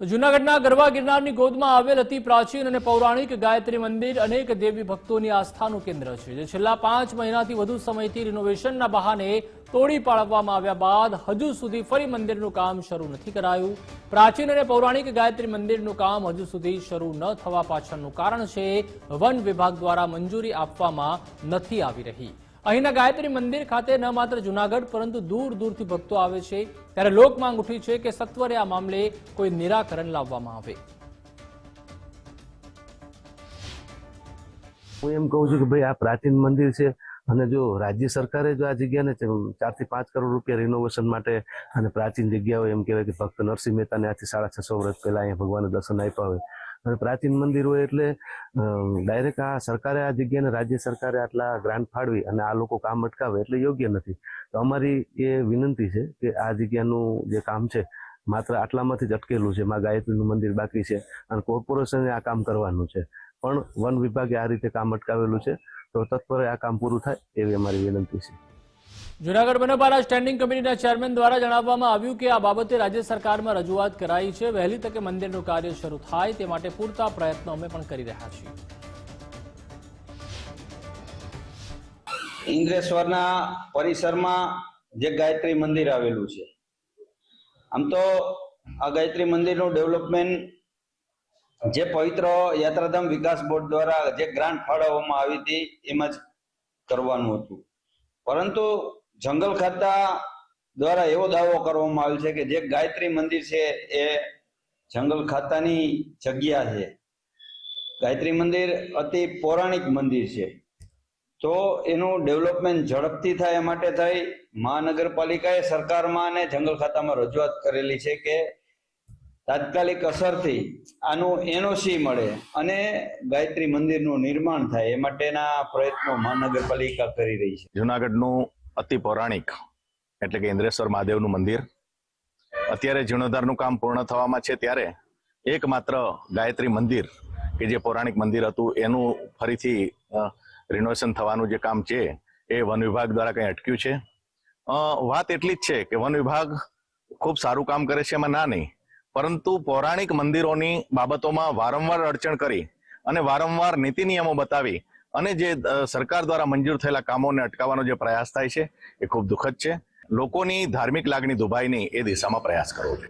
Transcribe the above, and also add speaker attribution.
Speaker 1: તો જૂનાગઢના ગરવા ગિરનારની ગોદમાં આવેલ અતિ પ્રાચીન અને પૌરાણિક ગાયત્રી મંદિર અનેક દેવી ભક્તોની આસ્થાનું કેન્દ્ર છે, જે છેલ્લા પાંચ મહિનાથી વધુ સમયથી રિનોવેશનના બહાને તોડી પાડવામાં આવ્યા બાદ હજુ સુધી ફરી મંદિરનું કામ શરૂ નથી કરાયું. પ્રાચીન અને પૌરાણિક ગાયત્રી મંદિરનું કામ હજુ સુધી શરૂ ન થવા પાછળનું કારણ છે, વન વિભાગ દ્વારા મંજૂરી આપવામાં નથી આવી રહી. અહીંના ગાયત્રી મંદિર ખાતે ન માત્ર જૂનાગઢ, પરંતુ દૂર દૂરથી ભક્તો આવે છે. ત્યારે લોક માંગ ઉઠી છે કે સત્વરે આ મામલે કોઈ નિરાકરણ લાવવામાં આવે.
Speaker 2: હું એમ કહું છું કે ભાઈ આ પ્રાચીન મંદિર છે અને જો રાજ્ય સરકારે જો આ જગ્યાને ચારથી પાંચ કરોડ રૂપિયા રિનોવેશન માટે અને પ્રાચીન જગ્યાઓ એમ કહેવાય કે ભક્ત નરસિંહ મહેતાને આજથી સાડા છસો વર્ષ પહેલા અહીંયા ભગવાનને દર્શન આપ્યા હોય પ્રાચીન મંદિર એટલે ડાયરેક્ટ આ સરકારે આ જગ્યાને રાજ્ય સરકારે આટલા ગ્રાન્ટ ફાળવી અને આ લોકો કામ અટકાવે એટલે યોગ્ય નથી. તો અમારી એ વિનંતી છે કે આ જગ્યાનું જે કામ છે, માત્ર આટલામાંથી જ અટકેલું છે. માં ગાયત્રીનું મંદિર બાકી છે અને કોર્પોરેશને આ કામ કરવાનું છે. પણ વન વિભાગે આ રીતે કામ અટકાવેલું છે. તો તત્પરે આ કામ પૂરું થાય એવી અમારી વિનંતી છે.
Speaker 1: જૂનાગઢ બનપારા સ્ટેન્ડિંગ કમિટીના ચેરમેન દ્વારા જણાવવામાં આવ્યું કે આ બાબતે રાજ્ય સરકારમાં રજૂઆત કરાઈ છે. વહેલી તકે મંદિરનું કાર્ય શરૂ થાય તે માટે પૂરતા પ્રયત્નો અમે પણ કરી રહ્યા છીએ.
Speaker 3: ઇન્દ્રેશ્વરના પરિસરમાં જે ગાયત્રી મંદિર આવેલું છે. આમ તો આ ગાયત્રી મંદિરનું ડેવલપમેન્ટ જે પવિત્ર યાત્રાધામ વિકાસ બોર્ડ દ્વારા જે ગ્રાન્ટ ફાળવવામાં આવી હતી એમાં જ કરવાનું હતું. પરંતુ જંગલ ખાતા દ્વારા એવો દાવો કરવામાં આવ્યો છે કે જે ગાયત્રી મંદિર છે એ જંગલ ખાતાની જગ્યા છે. ગાયત્રી મંદિર અતિ પૌરાણિક મંદિર છે. તો એનું ડેવલપમેન્ટ ઝડપથી થાય એ માટે થઈ. મહાનગરપાલિકાએ સરકારમાં અને જંગલ ખાતામાં રજૂઆત કરેલી છે કે તાત્કાલિક અસરથી આનું એનઓસી મળે અને ગાયત્રી મંદિરનું નિર્માણ થાય એ માટેના પ્રયત્નો મહાનગરપાલિકા કરી રહી છે.
Speaker 4: જુનાગઢનું અતિ પૌરાણિક, એટલે કે ઇન્દ્રેશ્વર મહાદેવનું મંદિર. અત્યારે જીર્ણોદ્ધારનું કામ પૂર્ણ થવામાં છે ત્યારે એકમાત્ર ગાયત્રી મંદિર, કે જે પૌરાણિક મંદિર હતું, એનું ફરીથી રિનોવેશન થવાનું જે કામ છે, એ વન વિભાગ દ્વારા કંઈ અટક્યું છે. વાત એટલી જ છે કે વન વિભાગ ખૂબ સારું કામ કરે છે એમાં ના નહીં, પરંતુ પૌરાણિક મંદિરોની બાબતોમાં વારંવાર અડચણ કરી અને વારંવાર નીતિ નિયમો બતાવી અને જે સરકાર દ્વારા મંજૂર થયેલા કામોને અટકાવવાનો જે પ્રયાસ થાય છે, એ ખૂબ દુઃખદ છે. લોકોની ધાર્મિક લાગણી દુભાય નહીં એ દિશામાં પ્રયાસ કરવો જોઈએ.